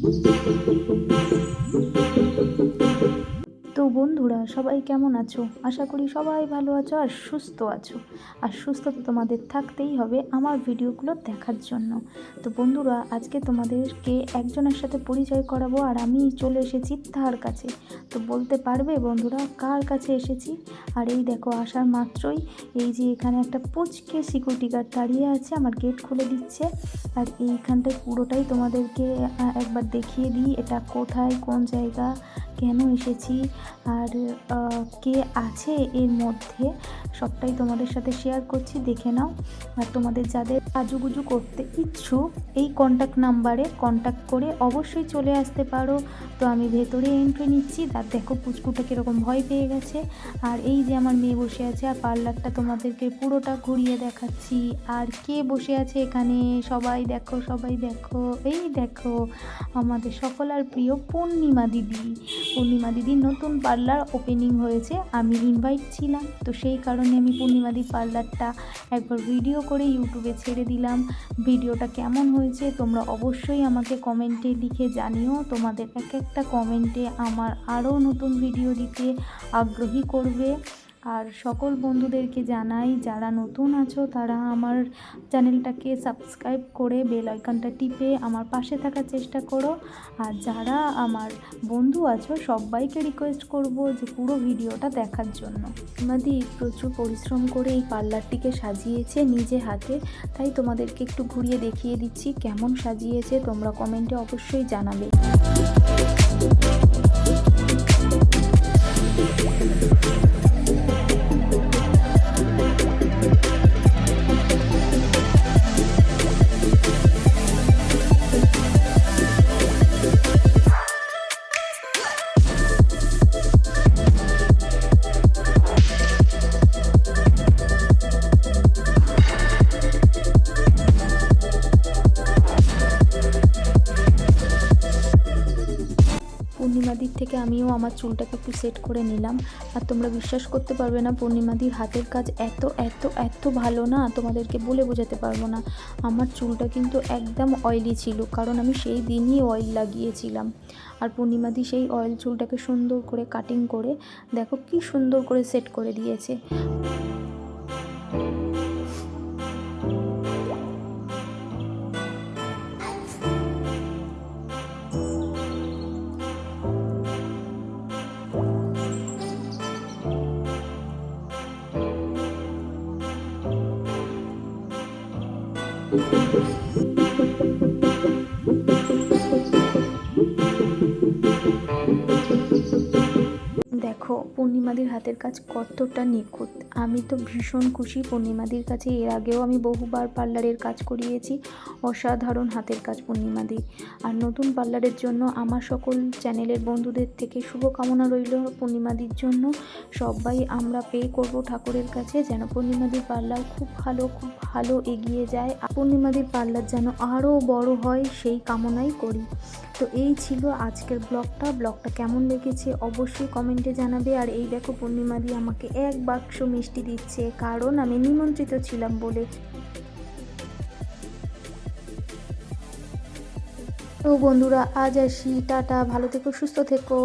তো বন্ধুরা, সবাই কেমন আছো? আশা করি সবাই ভালো আছো আর সুস্থ আছো। আর সুস্থ তো তোমাদের থাকতেই হবে আমার ভিডিওগুলো দেখার জন্য। তো বন্ধুরা, আজকে তোমাদেরকে একজনের সাথে পরিচয় করাবো আর আমি চলে এসেছি তার কাছে। তো বলতে পারবে বন্ধুরা কার কাছে এসেছি? আর এই দেখো, আসার মাত্রই এই যে এখানে একটা পুচকে সিকিউরিটি গার্ড দাঁড়িয়ে আছে, আমার গেট খুলে দিচ্ছে। আর এইখানটায় পুরোটাই তোমাদেরকে একবার দেখিয়ে দিই এটা কোথায়, কোন জায়গা কেন এসেছি? আর কে আছে এর মধ্যে? সবটাই তোমাদের সাথে শেয়ার করছি, দেখে নাও। আর তোমাদের যাদের কাজুগুজু করতে ইচ্ছুক, এই কন্ট্যাক্ট নাম্বারে কন্ট্যাক্ট করে অবশ্যই চলে আসতে পারো। তো আমি ভেতরে এন্ট্রি নিচ্ছি আর দেখো পুচকুটা কীরকম ভয় পেয়ে গেছে। আর এই যে আমার মেয়ে বসে আছে, আর পার্লারটা তোমাদেরকে পুরোটা ঘুরিয়ে দেখাচ্ছি। আর কে বসে আছে এখানে? সবাই দেখো সবাই দেখো। এই দেখো, আমাদের সকলার প্রিয় পূর্ণিমা দিদি। পূর্ণিমা দিদির নতুন পার্লার ওপেনিং হয়েছে, আমি ইনভাইট ছিলাম। তো সেই কারণে আমি পূর্ণিমা দির পার্লারটা একবার ভিডিও করে ইউটিউবে ছেড়ে দিলাম। ভিডিওটা কেমন হয়েছে তোমরা অবশ্যই আমাকে কমেন্টে লিখে জানিও। তোমাদের এক একটা কমেন্টে আমার আরও নতুন ভিডিও দিতে আগ্রহী করবে। আর সকল বন্ধুদেরকে জানাই, যারা নতুন আছো, তারা আমার চ্যানেলটাকে সাবস্ক্রাইব করে বেল আইকনটা টিপে আমার পাশে থাকার চেষ্টা করো। আর যারা আমার বন্ধু আছো, সবাইকে রিকোয়েস্ট করব যে পুরো ভিডিওটা দেখার জন্য। আমাদি প্রচুর পরিশ্রম করে এই পার্লারটিকে সাজিয়েছে নিজে হাতে। তাই তোমাদেরকে একটু ঘুরিয়ে দেখিয়ে দিচ্ছি, কেমন সাজিয়েছে, তোমরা কমেন্টে অবশ্যই জানাবে। পূর্ণিমাদির থেকে আমিও আমার চুলটাকে একটু সেট করে নিলাম। আর তোমরা বিশ্বাস করতে পারবে না, পূর্ণিমাদির হাতের কাজ এত এত এত ভালো না, তোমাদেরকে বলে বোঝাতে পারব না। আমার চুলটা কিন্তু একদম অয়েলি ছিল, কারণ আমি সেই দিনই অয়েল লাগিয়েছিলাম। আর পূর্ণিমাদি সেই অয়েল চুলটাকে সুন্দর করে কাটিং করে, দেখো কি সুন্দর করে সেট করে দিয়েছে। Thank you. দেখো, পূর্ণিমাদির হাতের কাজ কতটা নিখুঁত। আমি তো ভীষণ খুশি পূর্ণিমাদির কাছে। এর আগেও আমি বহুবার পার্লারের কাজ করিয়েছি, অসাধারণ হাতের কাজ পূর্ণিমাদি আর নতুন পার্লারের জন্য আমার সকল চ্যানেলের বন্ধুদের থেকে শুভকামনা রইল পূর্ণিমাদির জন্য। সবাই আমরা পে করব ঠাকুরের কাছে যেন পূর্ণিমাদির পার্লার খুব ভালো খুব ভালো এগিয়ে যায়। পূর্ণিমাদির পার্লার যেন আরও বড় হয় সেই কামনাই করি। তো এই ছিল আজকের ব্লগটা। ব্লগটা কেমন লেগেছে অবশ্যই কমেন্টে জানাবে। আর এই দেখো পূর্ণিমা দিয়ে আমাকে এক বাক্স মিষ্টি দিচ্ছে, কারণ আমি নিমন্ত্রিত ছিলাম বলে। তো বন্ধুরা, আজ আসি, টাটা, ভালো থেকো, সুস্থ থেকো।